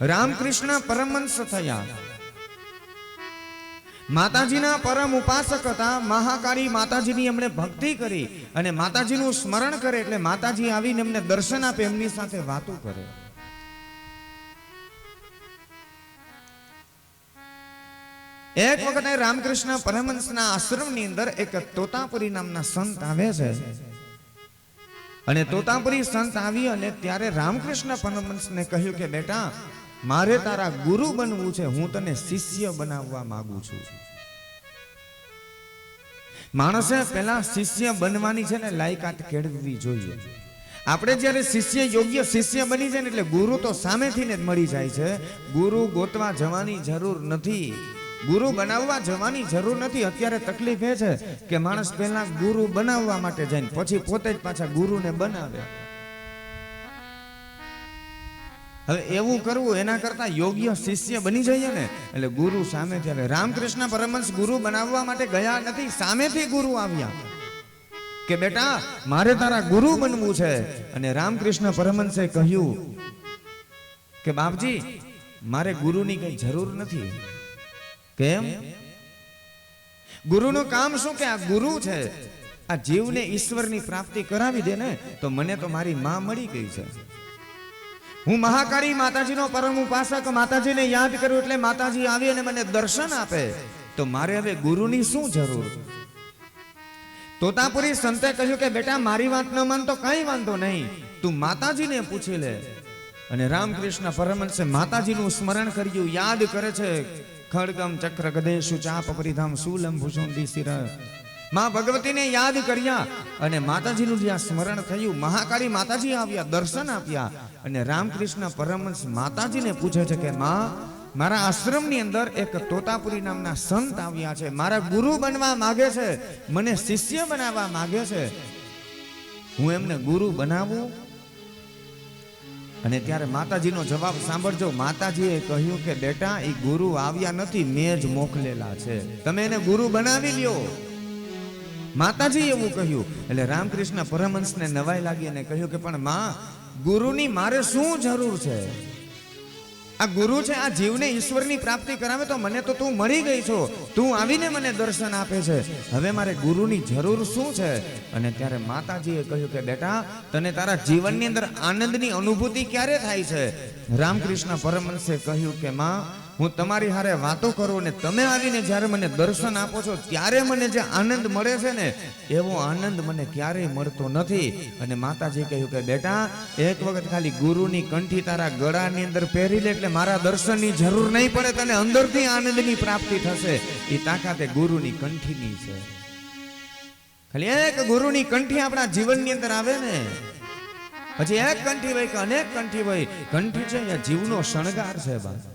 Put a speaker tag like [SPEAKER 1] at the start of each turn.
[SPEAKER 1] રામકૃષ્ણ પરમહંસ થયા. માતાજીના પરમ ઉપાસક હતા. મહાકાળી માતાજીની એમણે ભક્તિ કરી અને માતાજીનું સ્મરણ કરે એટલે માતાજી આવીને એમને દર્શન આપે, એમની સાથે વાતો કરે. એક વખતે રામકૃષ્ણ પરમહંસના આશ્રમની અંદર એક તોતાપુરી નામના સંત આવે છે. અને તોતાપુરી સંત આવી અને ત્યારે રામકૃષ્ણ પરમહંસને કહ્યું કે, બેટા મારે તારા ગુરુ બનવું છે, હું તને શિષ્ય બનાવવા માંગુ છું. માણસે પહેલા શિષ્ય બનવાની છે ને લાયકાત કેળવવી જોઈએ. આપણે જ્યારે શિષ્ય યોગ્ય શિષ્ય બની જાય ને એટલે ગુરુ તો સામેથી ને જ મળી જાય છે. ગુરુ ગોતવા જવાની જરૂર નથી. ગુરુ બનાવવા જવાની જરૂર નથી. અત્યારે તકલીફ એ છે કે માણસ પહેલા ગુરુ બનાવવા માટે જાય પછી પોતે જ પાછા ગુરુને બનાવે. હવે એવું કરવું એના કરતા યોગ્ય શિષ્ય બની જઈએ ને, એટલે ગુરુ સામે ત્યારે રામકૃષ્ણ પરમહંસ ગુરુ બનાવવા માટે ગયા નથી, સામેથી ગુરુ આવ્યા. કે બેટા, મારે તારા ગુરુ બનવું છે. અને રામકૃષ્ણ પરમહંસે કહ્યું કે, બાપજી, મારે ગુરુની કઈ જરૂર નથી. કેમ? ગુરુનું કામ શું કે આ ગુરુ છે? આ જીવને ઈશ્વરની પ્રાપ્તિ કરાવી દે ને, તો મને તો મારી માં મળી ગઈ છે. હું મહાકાળી માતાજીનો પરમ ઉપાસક માતાજીને યાદ કરું એટલે માતાજી આવી અને મને દર્શન આપે. તો મારે હવે ગુરુની શું જરૂર? તોતાપુરી સંતે કહ્યું કે, બેટા, મારી વાત ન માન તો કઈ વાંધો નહીં. તું માતાજીને પૂછી લે. અને રામકૃષ્ણ પરમહંસે માતાજીનું સ્મરણ કર્યું. યાદ કરે છે, ખડગમ ચક્ર ગદેશુ ચાપ પરિધામ શૂલમ ભૂષુંડી શિર માં ભગવતીને યાદ કર્યા અને માતાજીનું જ્યાં સ્મરણ થયું, મહાકાળી માતાજી આવ્યા, દર્શન આપ્યા અને રામકૃષ્ણ પરમહંસ માતાજીને પૂછે છે કે, માં, મારા આશ્રમની અંદર એક તોતાપુરી નામના સંત આવ્યા છે. મારા ગુરુ બનવા માગે છે. મને શિષ્ય બનાવવા માગે છે. હું એમને ગુરુ બનાવું? અને ત્યારે માતાજીનો જવાબ સાંભળજો. માતાજીએ કહ્યું કે, બેટા એ ગુરુ આવ્યા નથી, મેં જ મોકલેલા છે. તમે એને ગુરુ બનાવી લ્યો. માતાજી એવું કહ્યું. એટલે રામકૃષ્ણ પરમહંસને નવાઈ લાગી અને કહ્યું કે, પણ માં, ગુરુની મારે શું જરૂર છે? આ ગુરુ છે, આ જીવને ઈશ્વરની પ્રાપ્તિ કરાવે તો મને તો તું મળી ગઈ છો. તું આવીને મને દર્શન આપે છે. હવે મારે ગુરુની જરૂર શું છે? અને ત્યારે માતાજીએ કહ્યું કે, બેટા, તને તારા જીવનની અંદર આનંદની અનુભૂતિ ક્યારે થાય છે? રામકૃષ્ણ પરમહંસે કહ્યું કે, માં, હું તમારી હારે વાતો કરું અને તમે આવીને જ્યારે મને દર્શન આપો છો, ત્યારે મને જે આનંદ મળે છે ને, એવો આનંદ મને ક્યારેય મળતો નથી. અને માતાજી કહ્યું કે, બેટા, એક વખત ખાલી ગુરુની કંઠી તારા ગળાની અંદર પહેરી લે એટલે મારા દર્શનની જરૂર નહીં પડે તને અંદરથી આનંદની પ્રાપ્તિ થશે. એ તાકાતે ગુરુની કંઠીની છે. ખાલી એક ગુરુની કંઠી આપણા જીવનની અંદર આવે ને. પછી એક કંઠી હોય કે અનેક કંઠી હોય કંઠી છે એ જીવનો શણગાર છે બા.